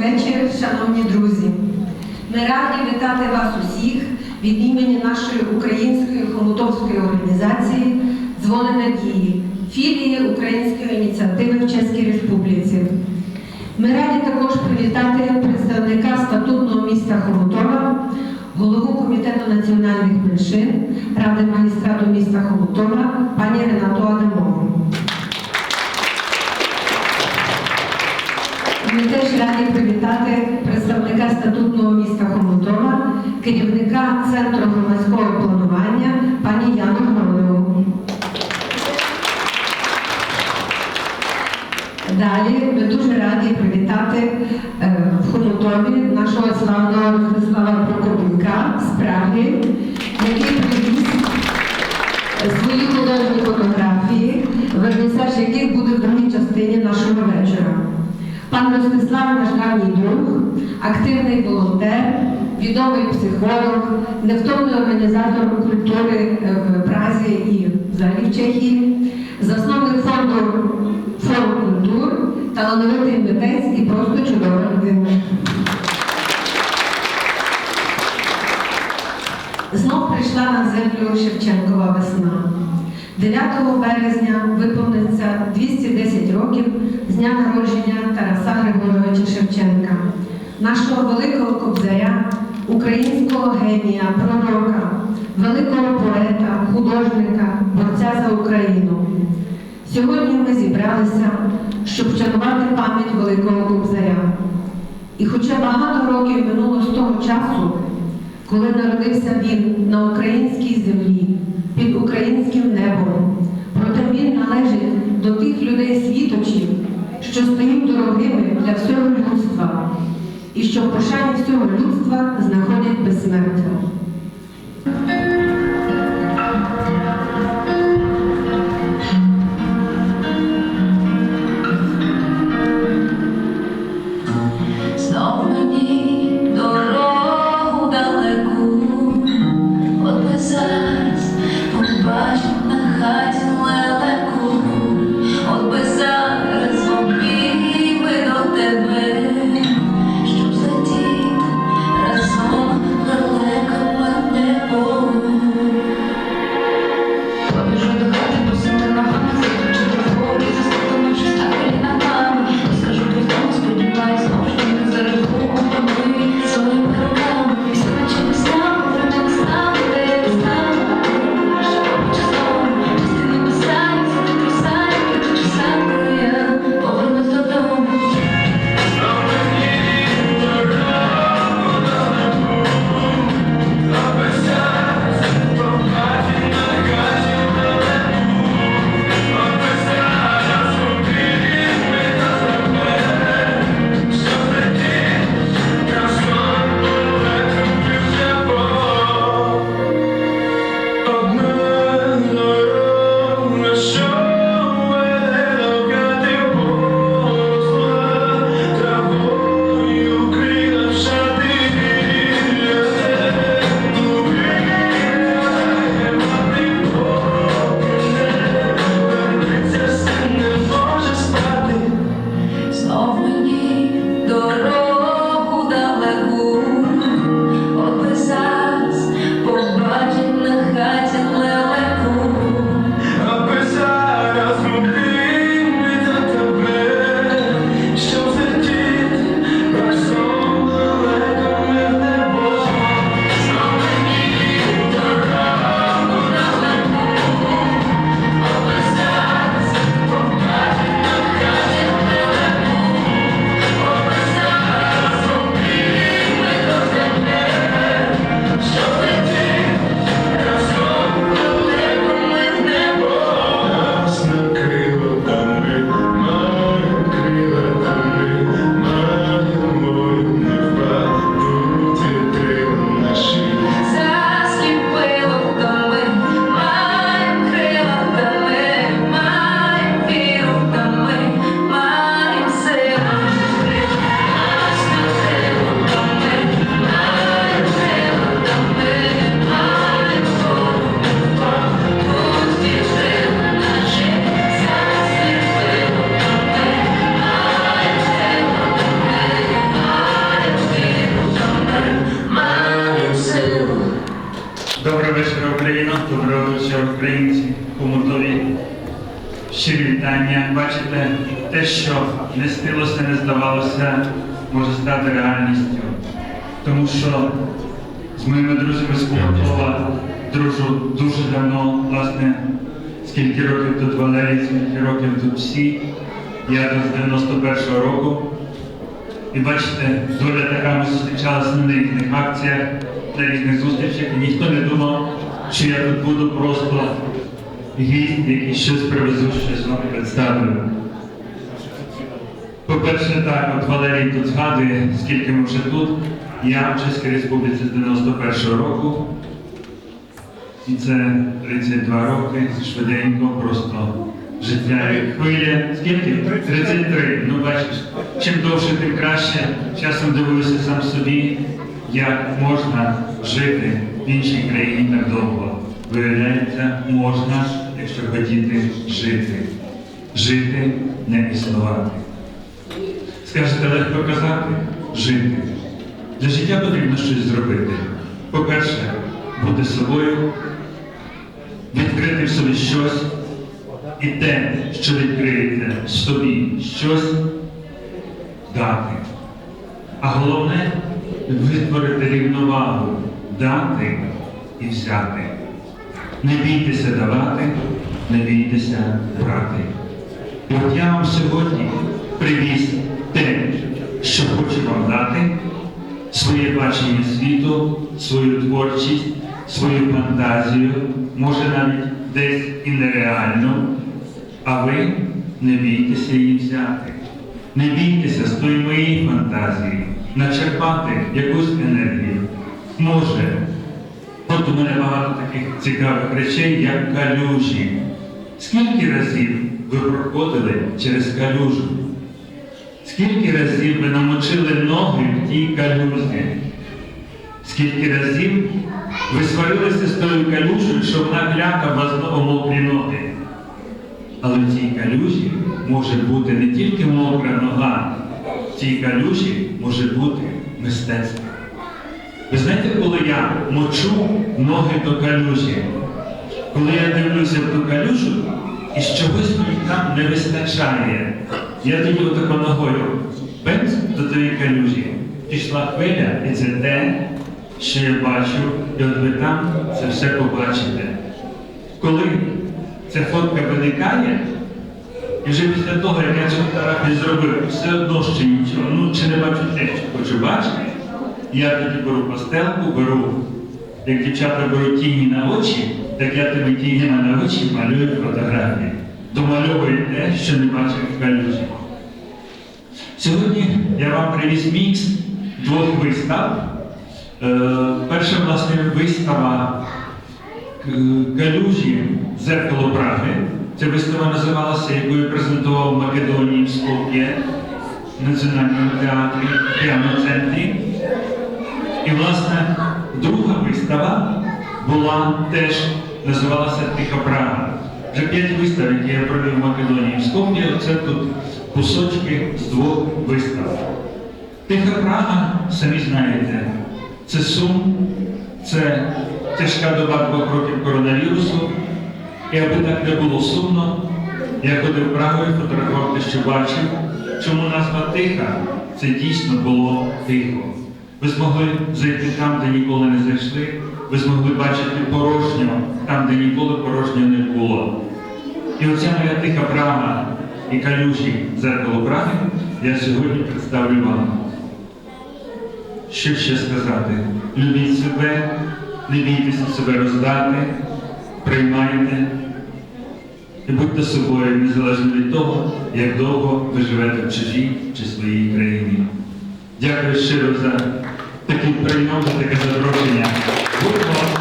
вечір, шановні друзі. Ми раді вітати вас усіх від імені нашої української хомутовської організації Дзвони Надії, філії Української ініціативи в Чеській Республіці. Ми раді також привітати представника статутного міста Хомутова, голову Комітету національних меншин Ради магістрату міста Хомутова, пані Ренату Адамову. Ми теж раді привітати представника статутного міста Хомутова, керівника Центру громадського планування пані Яну Хмарову. Далі ми дуже раді привітати Пан Ростислав наш давній друг, активний волонтер, відомий психолог, невтомний організатор культури е, в Празі і взагалі в Чехії, засновник фонду форум культур, талановитий митець і просто чудова людина. Знов прийшла на землю Шевченкова весна. 9 березня виповниться 210 років з дня народження Тараса Григоровича Шевченка, нашого великого кобзаря, українського генія, пророка, великого поета, художника, борця за Україну. Сьогодні ми зібралися, щоб вшанувати пам'ять великого кобзаря. І хоча багато років минуло з того часу, коли народився він на українській землі, під українським небом, до тих людей світочів, що стають дорогими для всього людства, і що в пошані всього людства знаходять безсмертя. Українці Молдові. Щирі вітання. Бачите, те, що не стилося, не здавалося, може стати реальністю. Тому що з моїми друзями з Кулакова дружу дуже давно, власне, скільки років тут Валерій, скільки років тут всі. Я тут з 91-го року. І бачите, доля така ми зустрічалися на різних акціях, на різних зустрічах, і ніхто не думав, що я тут буду просто гість, який щось привезу, щось вам представлю. По-перше, так, от Валерій тут згадує, скільки ми вже тут. Я в Чеській Республіці з 91-го року. І це 32 роки, швиденько, просто життя як хвиля. Скільки? 33. Ну бачиш, чим довше, тим краще. Часом дивуюся сам собі, як можна жити в іншій країні так довго. Виявляється, можна, якщо хотіти жити. Жити, не існувати. Скажете, легко казати, жити. Для життя потрібно щось зробити. По-перше, бути собою, відкрити в собі щось, і те, що відкриєте собі щось, дати. А головне витворити рівновагу, дати і взяти. Не бійтеся давати, не бійтеся брати. І от я вам сьогодні привіз те, що хочу вам дати, своє бачення світу, свою творчість, свою фантазію, може навіть десь і нереально, а ви не бійтеся її взяти. Не бійтеся з тої моєї фантазії, начерпати якусь енергію. Може, от у мене багато таких цікавих речей, як калюжі. Скільки разів ви проходили через калюжу? Скільки разів ви намочили ноги в тій калюзі? Скільки разів ви сварилися з тою калюжею, що вона кляка вас знову мокрі ноги? Але в цій калюжі може бути не тільки мокра нога, цій калюжі може бути мистецтво. Ви знаєте, коли я мочу ноги до калюжі, коли я дивлюся в ту калюжу, і чогось мені там не вистачає, я тоді отако ногою бенц до тієї калюжі, пішла хвиля, і це те, що я бачу, і от ви там це все побачите. Коли ця фотка виникає, і вже після того, як я цю фотографію зробив, все одно ще нічого, ну чи не бачу те, що хочу бачити, я тоді беру пастелку, беру, як дівчата беруть тіні на очі, так я тобі тінями на очі малюю фотографії. Домальовую те, що не бачив в калюжі. Сьогодні я вам привіз мікс двох вистав. Е, перша, власне, вистава К- Калюжі Зеркало Праги. Ця називалася, яку я презентував в Македонії в Скоп'є, в Національному театрі, прямо в центрі. І, власне, друга вистава була теж називалася Тиха Прага. Вже п'ять вистав, які я провів в Македонії в Скоп'є, це тут кусочки з двох вистав. Тиха Прага, самі знаєте, це сум, це тяжка доба двох років коронавірусу. І аби так не було сумно, я ходив Прагою, фотографував те, що бачив. Чому назва тиха? Це дійсно було тихо. Ви змогли зайти там, де ніколи не зайшли. Ви змогли бачити порожньо там, де ніколи порожньо не було. І оця моя тиха Прага і калюжі зеркало Праги я сьогодні представлю вам. Що ще сказати? Любіть себе, не бійтеся себе роздати, приймайте і будьте собою, незалежно від того, як довго ви живете в чужій чи своїй країні. Дякую щиро за такий прийом, за таке запрошення. Будьмо